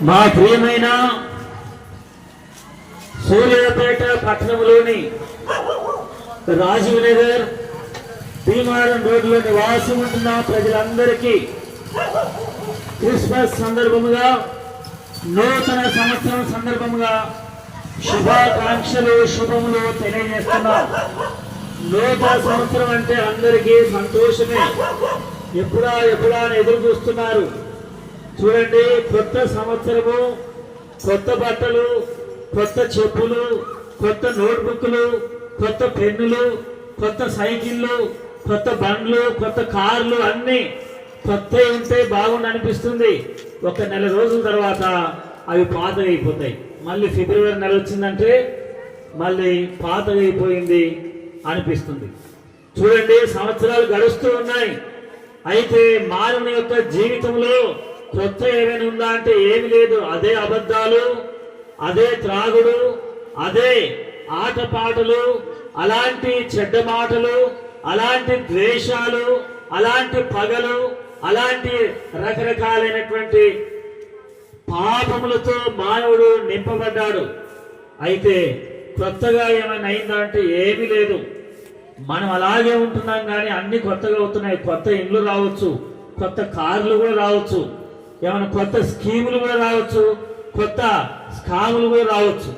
మా ప్రియమైన సూర్యాపేట పట్టణంలోని రాజీవ్ నగర్ భీమారం రోడ్లో నివాసం ఉంటున్న ప్రజలందరికీ క్రిస్మస్ సందర్భముగా నూతన సంవత్సరం సందర్భముగా శుభాకాంక్షలు శుభములు తెలియజేస్తున్నాం. నూతన సంవత్సరం అంటే అందరికీ సంతోషమే. ఎప్పుడా ఎప్పుడా ఎదురు చూస్తున్నారు. చూడండి కొత్త సంవత్సరము కొత్త బట్టలు కొత్త చెప్పులు కొత్త నోట్బుక్లు కొత్త పెన్నులు కొత్త సైకిళ్ళు కొత్త బండ్లు కొత్త కార్లు అన్నీ కొత్త ఉంటే బాగుండి అనిపిస్తుంది. ఒక నెల రోజుల తర్వాత అవి పాతగా మళ్ళీ ఫిబ్రవరి నెల వచ్చిందంటే మళ్ళీ పాతగా అనిపిస్తుంది. చూడండి సంవత్సరాలు గడుస్తూ ఉన్నాయి. అయితే మారిన యొక్క జీవితంలో కొత్త ఏమైనా ఉందా అంటే ఏమి లేదు. అదే అబద్ధాలు అదే త్రాగుడు అదే ఆటపాటలు అలాంటి చెడ్డ మాటలు అలాంటి ద్వేషాలు అలాంటి పగలు అలాంటి రకరకాలైనటువంటి పాపములతో మానవుడు నింపబడ్డాడు. అయితే కొత్తగా ఏమైనా అయిందా అంటే ఏమీ లేదు. మనం అలాగే ఉంటున్నాం కానీ అన్ని కొత్తగా అవుతున్నాయి. కొత్త ఇండ్లు రావచ్చు కొత్త కార్లు కూడా రావచ్చు. ఏమైనా కొత్త స్కీములు కూడా రావచ్చు కొత్త స్కాములు కూడా రావచ్చు.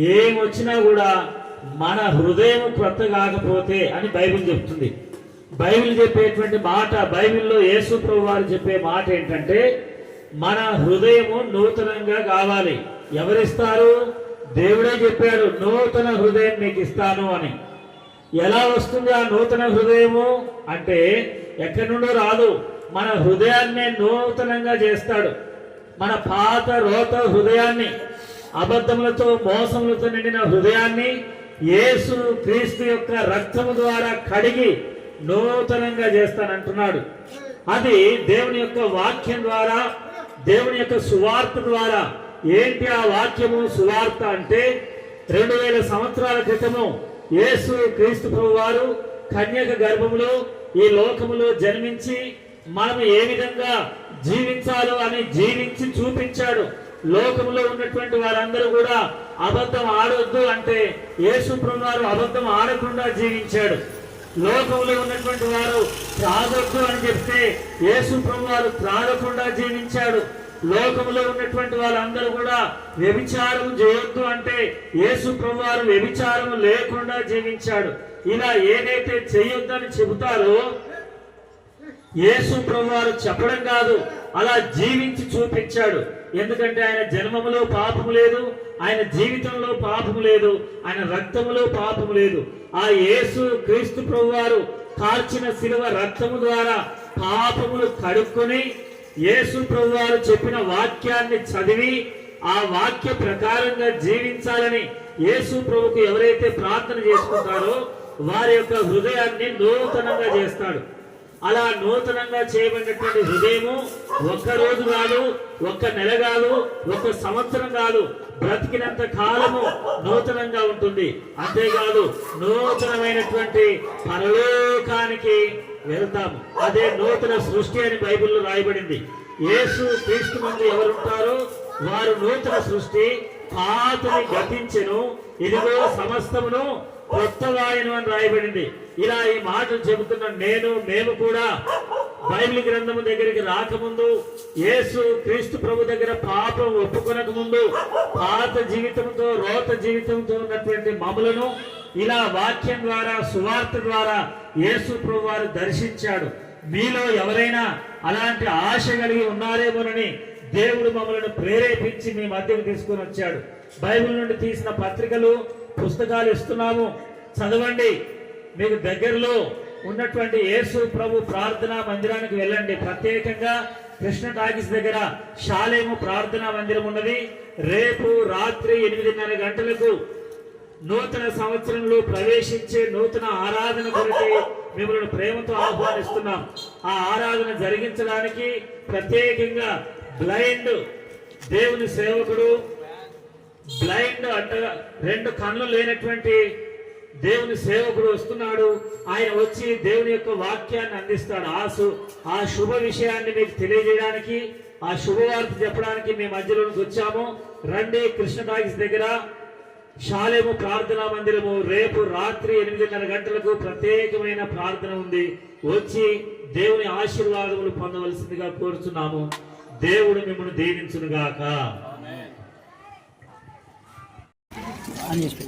ఏం వచ్చినా కూడా మన హృదయం కొత్త కాకపోతే అని బైబిల్ చెప్తుంది. బైబిల్ చెప్పేటువంటి మాట బైబిల్లో యేసు ప్రభు వారు చెప్పే మాట ఏంటంటే మన హృదయము నూతనంగా కావాలి. ఎవరిస్తారు? దేవుడే చెప్పాడు నూతన హృదయం మీకు ఇస్తాను అని. ఎలా వస్తుంది ఆ నూతన హృదయము? అంటే ఎక్కడి నుండో రాదు. మన హృదయాన్నే నూతనంగా చేస్తాడు. మన పాత రోత హృదయాన్ని అబద్ధములతో మోసములతో నిండిన హృదయాన్ని యేసు క్రీస్తు యొక్క రక్తము ద్వారా కడిగి నూతనంగా చేస్తానంటున్నాడు. అది దేవుని యొక్క వాక్యం ద్వారా దేవుని యొక్క సువార్త ద్వారా. ఏంటి ఆ వాక్యము? సువార్త అంటే రెండు వేల సంవత్సరాల క్రితము యేసు క్రీస్తు ప్రభు వారు కన్యక గర్భములో ఈ లోకములో జన్మించి మనం ఏ విధంగా జీవించాలో అని జీవించి చూపించాడు. లోకములో ఉన్నటువంటి వారందరూ కూడా అబద్ధం ఆడొద్దు అంటే యేసు ప్రభు వారు అబద్ధం ఆడకుండా జీవించాడు. లోకంలో ఉన్నటువంటి వారు త్రాగొద్దు అని చెప్తే యేసు ప్రభు వారు త్రాగకుండా జీవించాడు. లోకంలో ఉన్నటువంటి వాళ్ళందరూ కూడా వ్యభిచారం చేయొద్దు అంటే యేసు ప్రభు వారు వ్యభిచారం లేకుండా జీవించాడు. ఇలా ఏదైతే చేయొద్దని చెబుతారో యేసు ప్రభువారు చెప్పడం కాదు అలా జీవించి చూపించాడు. ఎందుకంటే ఆయన జన్మములో పాపము లేదు ఆయన జీవితంలో పాపము లేదు ఆయన రక్తములో పాపము లేదు. ఆ యేసు క్రీస్తు ప్రభువారు కాల్చిన కార్చిన శిలువ రక్తము ద్వారా పాపములు కడుక్కొని యేసు ప్రభువారు చెప్పిన వాక్యాన్ని చదివి ఆ వాక్య ప్రకారంగా జీవించాలని యేసు ప్రభుకు ఎవరైతే ప్రార్థన చేసుకుంటారో వారి యొక్క హృదయాన్ని నూతనంగా చేస్తాడు. అలా నూతనంగా చేయబడినటువంటి హృదయము ఒక్క రోజు కాదు ఒక్క నెల కాదు ఒక్క సంవత్సరం కాదు బ్రతికినంత కాలము నూతనంగా ఉంటుంది. అంతేకాదు నూతనమైనటువంటి పరలోకానికి వెళ్తాము. అదే నూతన సృష్టి అని బైబిల్లో రాయబడింది. యేసు క్రీస్తు మంది ఎవరుంటారో? వారు నూతన సృష్టి పాతని గతించెను. ఇదిగో సమస్తమును కొత్తవాయను అని రాయబడింది. ఇలా ఈ మాటలు చెబుతున్న నేను మేము కూడా బైబిల్ గ్రంథము దగ్గరికి రాకముందు యేసు క్రీస్తు ప్రభు దగ్గర పాపం ఒప్పుకొనక ముందు పాత జీవితంతో రోత జీవితంతో ఉన్నటువంటి మములను ఇలా వాక్యం ద్వారా సువార్త ద్వారా యేసు ప్రభు వారు దర్శించాడు. మీలో ఎవరైనా అలాంటి ఆశ కలిగి ఉన్నారేమోనని దేవుడు మమ్మల్ని ప్రేరేపించి మీ మధ్యకు తీసుకొని వచ్చాడు. బైబిల్ నుండి తీసిన పత్రికలు పుస్తకాలు ఇస్తున్నాము. చదవండి. మీకు దగ్గరలో ఉన్నటువంటి యేసు ప్రభు ప్రార్థనా మందిరానికి వెళ్ళండి. ప్రత్యేకంగా కృష్ణ టాకీస్ దగ్గర శాలేము ప్రార్థనా మందిరం ఉన్నది. రేపు రాత్రి ఎనిమిదిన్నర గంటలకు నూతన సంవత్సరంలో ప్రవేశించే నూతన ఆరాధన కొరకే మిమ్మల్ని ప్రేమతో ఆహ్వానిస్తున్నాం. ఆ ఆరాధన జరిగించడానికి ప్రత్యేకంగా బ్లైండ్ దేవుని సేవకుడు బ్లైండ్ అంట రెండు కళ్ళు లేనటువంటి దేవుని సేవకుడు వస్తున్నాడు. ఆయన వచ్చి దేవుని యొక్క వాక్యాన్ని అందిస్తాడు. ఆ ఆ శుభ విషయాన్ని మీకు తెలియజేయడానికి ఆ శుభవార్త చెప్పడానికి మేము మధ్యలోకి వచ్చాము. రండి కృష్ణ టాకీస్ దగ్గర. శాలేము ప్రార్థనా మందిరము రేపు రాత్రి ఎనిమిదిన్నర గంటలకు ప్రత్యేకమైన ప్రార్థన ఉంది. వచ్చి దేవుని ఆశీర్వాదములు పొందవలసిందిగా కోరుచున్నాము. దేవుడు మిమ్మల్ని దీవించునుగాక. అని చెప్పి.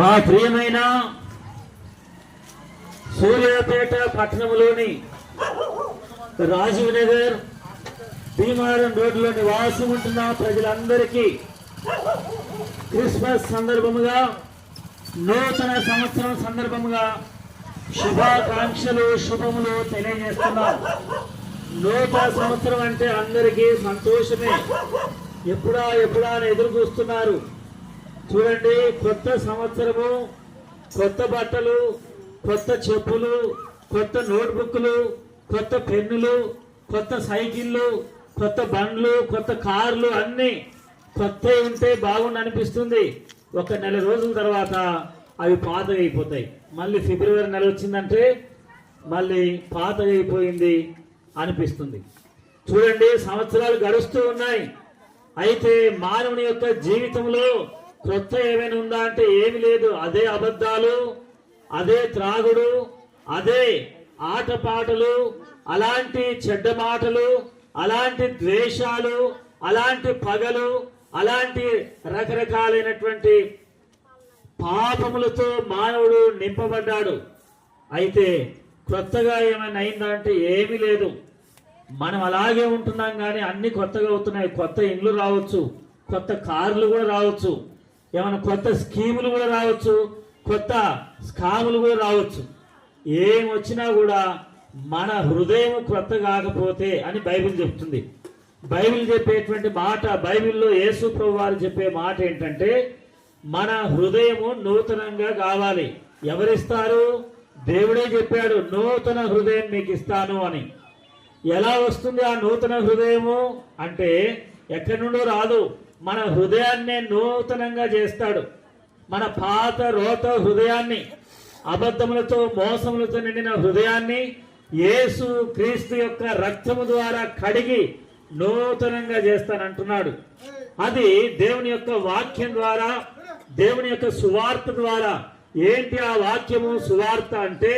మా ప్రియమైన సూర్యాపేట పట్టణంలోని రాజీవ్ నగర్ భీమారం రోడ్లో నివాసం ఉంటున్న ప్రజలందరికీ క్రిస్మస్ సందర్భముగా నూతన సంవత్సరం సందర్భముగా శుభాకాంక్షలు శుభములు తెలియజేస్తున్నాం. నూతన సంవత్సరం అంటే అందరికీ సంతోషమే. ఎప్పుడా ఎప్పుడా అని ఎదురు చూస్తున్నారు. చూడండి కొత్త సంవత్సరము కొత్త బట్టలు కొత్త చెప్పులు కొత్త నోట్బుక్లు కొత్త పెన్నులు కొత్త సైకిళ్ళు కొత్త బండ్లు కొత్త కార్లు అన్నీ కొత్త ఉంటే బాగుండి అనిపిస్తుంది. ఒక నెల రోజుల తర్వాత అవి పాతగా అయిపోతాయి మళ్ళీ ఫిబ్రవరి నెల వచ్చిందంటే మళ్ళీ పాతగా అయిపోయింది అనిపిస్తుంది. చూడండి సంవత్సరాలు గడుస్తూ ఉన్నాయి. అయితే మానవుని యొక్క జీవితంలో క్రొత్త ఏమైనా ఉందా అంటే ఏమి లేదు. అదే అబద్ధాలు అదే త్రాగుడు అదే ఆటపాటలు అలాంటి చెడ్డ మాటలు అలాంటి ద్వేషాలు అలాంటి పగలు అలాంటి రకరకాలైనటువంటి పాపములతో మానవుడు నింపబడ్డాడు. అయితే క్రొత్తగా ఏమైనా అయిందా అంటే ఏమీ లేదు. మనం అలాగే ఉంటున్నాం కానీ అన్ని కొత్తగా అవుతున్నాయి. కొత్త ఇండ్లు రావచ్చు కొత్త కార్లు కూడా రావచ్చు ఏమైనా కొత్త స్కీములు కూడా రావచ్చు కొత్త స్కాములు కూడా రావచ్చు. ఏం వచ్చినా కూడా మన హృదయం క్రొత్త కాకపోతే అని బైబిల్ చెప్తుంది. బైబిల్ చెప్పేటువంటి మాట బైబిల్లో యేసు ప్రభు వారు చెప్పే మాట ఏంటంటే మన హృదయము నూతనంగా కావాలి. ఎవరిస్తారు? దేవుడే చెప్పాడు నూతన హృదయం మీకు ఇస్తాను అని. ఎలా వస్తుంది ఆ నూతన హృదయము? అంటే ఎక్కడి నుండో రాదు. మన హృదయాన్నే నూతనంగా చేస్తాడు. మన పాత రోత హృదయాన్ని అబద్ధములతో మోసములతో నిండిన హృదయాన్ని యేసు క్రీస్తు యొక్క రక్తము ద్వారా కడిగి నూతనంగా చేస్తానంటున్నాడు. అది దేవుని యొక్క వాక్యం ద్వారా దేవుని యొక్క సువార్త ద్వారా ఏంటి ఆ వాక్యము సువార్త అంటే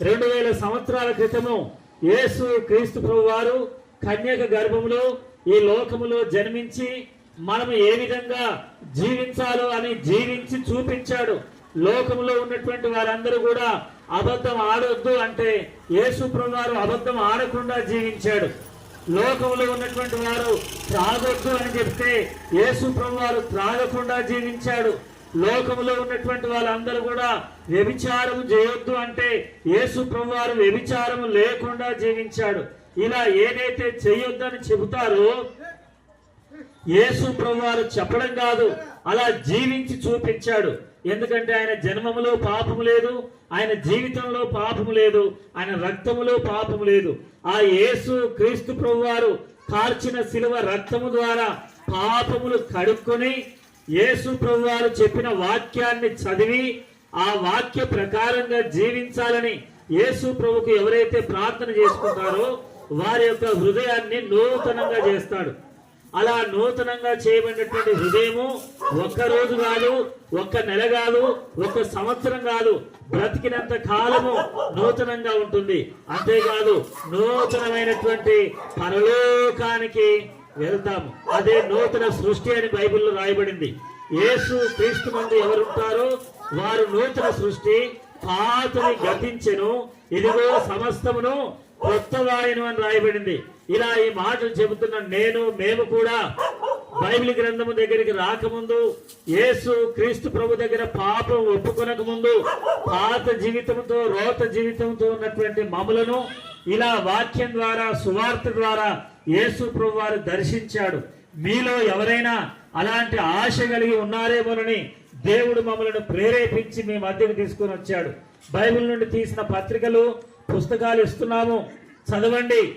రెండు వేల సంవత్సరాల క్రితము యేసు క్రీస్తు ప్రభు వారు కన్యక గర్భములో ఈ లోకములో జన్మించి మనం ఏ విధంగా జీవించాలో అని జీవించి చూపించాడు. లోకములో ఉన్నటువంటి వారందరూ కూడా అబద్ధం ఆడొద్దు అంటే యేసు ప్రభు వారు అబద్ధం ఆడకుండా జీవించాడు. లోకంలో ఉన్నటువంటి వారు త్రాగొద్దు అని చెప్తే యేసు ప్రభు వారు త్రాగకుండా జీవించాడు. లోకంలో ఉన్నటువంటి వాళ్ళందరూ కూడా వ్యభిచారం చేయొద్దు అంటే యేసు ప్రభు వారు వ్యభిచారం లేకుండా జీవించాడు. ఇలా ఏదైతే చేయొద్దని చెబుతారో యేసు ప్రభు వారు చెప్పడం కాదు అలా జీవించి చూపించాడు. ఎందుకంటే ఆయన జన్మములో పాపం లేదు ఆయన జీవితంలో పాపం లేదు ఆయన రక్తములో పాపం లేదు. ఆ యేసు క్రీస్తు ప్రభు వారు కార్చిన శిలువ రక్తము ద్వారా పాపములు కడుక్కొని యేసు ప్రభు వారు చెప్పిన వాక్యాన్ని చదివి ఆ వాక్య ప్రకారంగా జీవించాలని యేసు ప్రభుకు ఎవరైతే ప్రార్థన చేసుకుంటారో వారి యొక్క హృదయాన్ని నూతనంగా చేస్తాడు. అలా నూతనంగా చేయబడినటువంటి హృదయము ఒక్క రోజు కాదు ఒక్క నెల కాదు ఒక్క సంవత్సరం కాదు బ్రతికినంత కాలము నూతనంగా ఉంటుంది. అంతేకాదు నూతనమైనటువంటి పరలోకానికి వెళ్తాము అదే నూతన సృష్టి అని బైబిల్లో రాయబడింది. యేసు క్రీస్తు మంది ఎవరుంటారో వారు నూతన సృష్టి పాతని గతించెను. ఇదిగో సమస్తమును కొత్త వాయను అని రాయబడింది. ఇలా ఈ మాటలు చెబుతున్న నేను మేము కూడా బైబిల్ గ్రంథము దగ్గరికి రాకముందు యేసు క్రీస్తు ప్రభు దగ్గర పాపం ఒప్పుకొనక ముందు పాత జీవితంతో రోత జీవితంతో ఉన్నటువంటి మములను ఇలా వాక్యం ద్వారా సువార్త ద్వారా యేసు ప్రభు వారు దర్శించాడు. మీలో ఎవరైనా అలాంటి ఆశ కలిగి ఉన్నారేమోనని దేవుడు మమ్మల్ని ప్రేరేపించి మీ మధ్యకు తీసుకొని వచ్చాడు. బైబిల్ నుండి తీసిన పత్రికలు పుస్తకాలు ఇస్తున్నాము. చదవండి.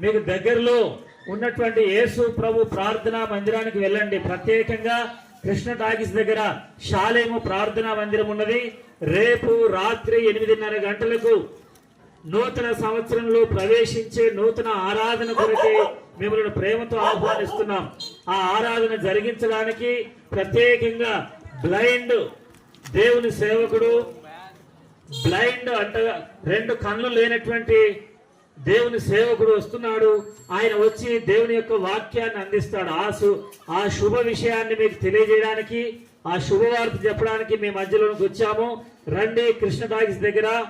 మీకు దగ్గరలో ఉన్నటువంటి యేసు ప్రభు ప్రార్థనా మందిరానికి వెళ్ళండి. ప్రత్యేకంగా కృష్ణ టాకీస్ దగ్గర శాలేము ప్రార్థనా మందిరం ఉన్నది. రేపు రాత్రి ఎనిమిదిన్నర గంటలకు నూతన సంవత్సరంలో ప్రవేశించే నూతన ఆరాధన కొరకే మిమ్మల్ని ప్రేమతో ఆహ్వానిస్తున్నాం. ఆ ఆరాధన జరిగించడానికి ప్రత్యేకంగా బ్లైండ్ దేవుని సేవకుడు బ్లైండ్ అంట రెండు కళ్ళు లేనటువంటి దేవుని సేవకుడు వస్తున్నాడు. ఆయన వచ్చి దేవుని యొక్క వాక్యాన్ని అందిస్తాడు. ఆ ఆ శుభ విషయాన్ని మీకు తెలియజేయడానికి ఆ శుభవార్త చెప్పడానికి మీ మధ్యలోకి వచ్చాము. రండి కృష్ణ టాకీస్ దగ్గర.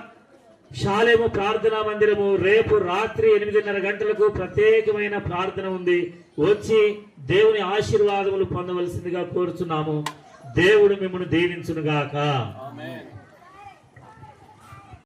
శాలేము ప్రార్థనా మందిరము రేపు రాత్రి ఎనిమిదిన్నర గంటలకు ప్రత్యేకమైన ప్రార్థన ఉంది. వచ్చి దేవుని ఆశీర్వాదములు పొందవలసిందిగా కోరుచున్నాము. దేవుడు మిమ్మల్ని దీవించునుగాక.